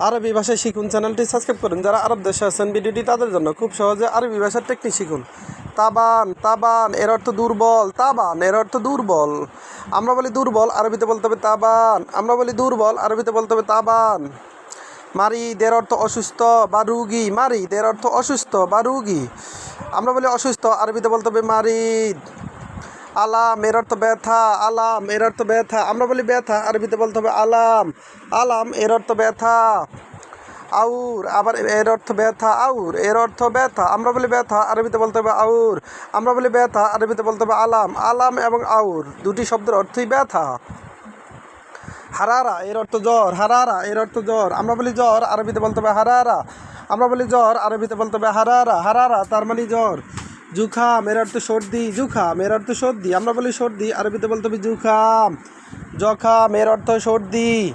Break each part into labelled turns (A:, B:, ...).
A: আরবি ভাষায় শিখুন চ্যানেলটি সাবস্ক্রাইব করুন। যারা আরব দেশে আছেন, ভিডিওটি তাদের জন্য খুব সহজে আরবি ভাষার টেকনিক শিখুন। তাবান তাবান, এর অর্থ দুর্বল। তাবান, এর অর্থ দুর্বল। আমরা বলি দুর্বল, আরবিতে বলতে হবে তাবান। আমরা বলি দুর্বল, আরবিতে বলতে হবে তাবান। মারি এর অর্থ অসুস্থ, বা রুগী। মারি এর অর্থ অসুস্থ, বা রুগী। আমরা বলি অসুস্থ, আরবিতে বলতে হবে মারিদ। আলাম, এর অর্থ ব্যথা, আলাম, এর অর্থ ব্যথা। আমরা বলি ব্যথা, আরবিতে বলতে হবে আলাম। আলাম, এর অর্থ ব্যথা। আউর, আবার এর অর্থ ব্যথা। আউর, এর অর্থ ব্যথা। আমরা বলি ব্যথা, আরবিতে বলতে হবে আউর। আমরা বলি ব্যথা, আরবিতে বলতে হবে আলাম। আলাম এবং আউর, দুটি শব্দের অর্থই ব্যথা। হারারা, এর অর্থ জ্বর। হারারা, এর অর্থ জ্বর। আমরা বলি জ্বর, আরবিতে বলতে হবে হারারা। আমরা বলি জ্বর, আরবিতে বলতে হবে হারারা। হারারা, তার মানে জ্বর। জুখাম এর অর্থ সর্দি জুখাম এর অর্থ সর্দি। আমরা বলি সর্দি, আরবিতে বলতে হবে জুখাম জখাম এর অর্থ সর্দি।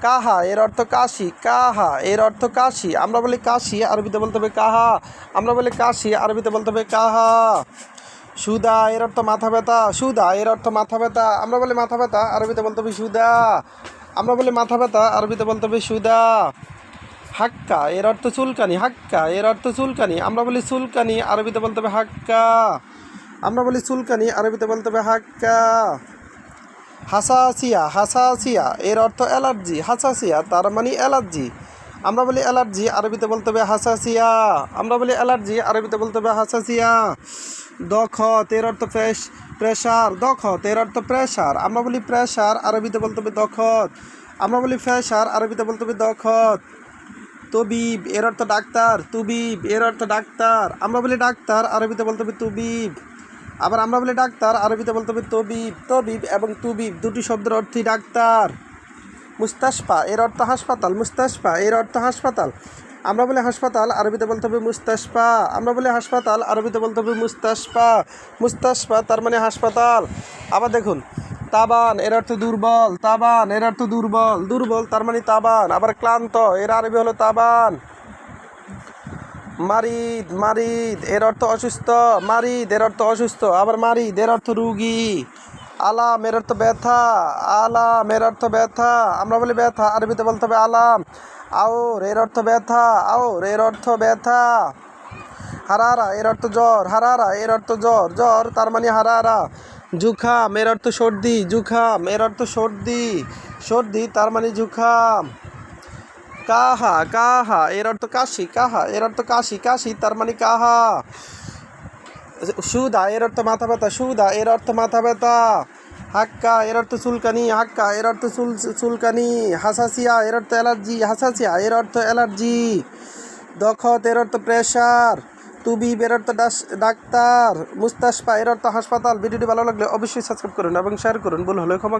A: কাহা, এর অর্থ কাশি। কাহা, এর অর্থ কাশি। আমরা বলি কাশি, আরবিতে বলতে হবে কাহা। আমরা বলি কাশি, আরবিতে বলতে হবে কাহা। সুদা, এর অর্থ মাথা ব্যথা। সুদা, এর অর্থ মাথা ব্যথা। আমরা বলি মাথা ব্যথা, আরবিতে বলতে হবে সুদা। আমরা বলি মাথা ব্যথা, আরবিতে বলতে হবে সুদা। হাক্কা, এর অর্থ চুলকানি, হাক্কা, এর অর্থ চুলকানি। আমরা বলি চুলকানি, আরবিতে বলতে হবে হাক্কা। আমরা বলি চুলকানি, আরবিতে বলতে হবে হাক্কা। হাসাসিয়া হাসাসিয়া, এর অর্থ অ্যালার্জি, হাসাসিয়া, তার মানে অ্যালার্জি। আমরা বলি অ্যালার্জি, আরবিতে বলতে হবে হাসাসিয়া। আমরা বলি অ্যালার্জি, আরবিতে বলতে হবে হাসাসিয়া। দখত, এর অর্থ প্রেস প্রেশার, দখত, এর অর্থ প্রেশার। আমরা বলি প্রেশার, আরবিতে বলতে হবে দখত। আমরা বলি প্রেশার আরবিতে বলতে হবে দখত। তবিব, এর অর্থ ডাক্তার, তুবিব, এর অর্থ ডাক্তার। আমরা বলি ডাক্তার, আরবিতে বলতে হবে তুবিব। আবার আমরা বলি ডাক্তার, আরবিতে বলতে হবে তবিব। তবিব এবং তুবিব দুটি শব্দের অর্থই ডাক্তার। মুস্তাশফা, এর অর্থ হাসপাতাল। মুস্তাশফা, এর অর্থ হাসপাতাল। আমরা বলি হাসপাতাল, আরবিতে বলতে হবে মুস্তাশফা। আমরা বলি হাসপাতাল, আরবিতে বলতে হবে মুস্তাশফা। মুস্তাশফা, তার মানে হাসপাতাল। আবার দেখুন তাবান, এর অর্থ দুর্বল, তাবান, এর অর্থ দুর্বল দুর্বল তার মানে তাবান, আবার ক্লান্ত, এর আরবি হলো তাবান। মারিদ মারিদ, এর অর্থ অসুস্থ, মারিদ, এর অর্থ অসুস্থ, আবার মারিদ, এর অর্থ রুগী। আলাম, এর অর্থ ব্যথা, আলাম, এর অর্থ ব্যথা, আমরা বলি ব্যথা, আরবিতে বলতে হবে আলাম। আওর, এর অর্থ ব্যথা, আওর, এর অর্থ ব্যথা। হারারা এর অর্থ জ্বর হারারা এর অর্থ জ্বর জ্বর তার মানে হারারা জুখাম এর অর্থ সর্দি জুখাম এর অর্থ সর্দি সর্দি তার মানে জুখাম কাহা কাহা এর অর্থ কাশি কাহা এর অর্থ কাশি কাশি তার মানে কাহা সুদা এর অর্থ মাথা ব্যথা সুদা এর অর্থ মাথা ব্যথা হাক্কা এর অর্থ চুলকানি হাক্কা এর অর্থ চুল চুলকানি হাসাসিয়া এর অর্থ অ্যালার্জি হাসাসিয়া এর অর্থ অ্যালার্জি দখত এর অর্থ প্রেশার তুবিব বের অর্থ ডাক্তার মুস্তাসপা এর অর্থ হাসপাতাল। ভিডিওটি ভালো লাগলে অবশ্যই সাবস্ক্রাইব করুন এবং শেয়ার করুন। ভুল হলে ক্ষমা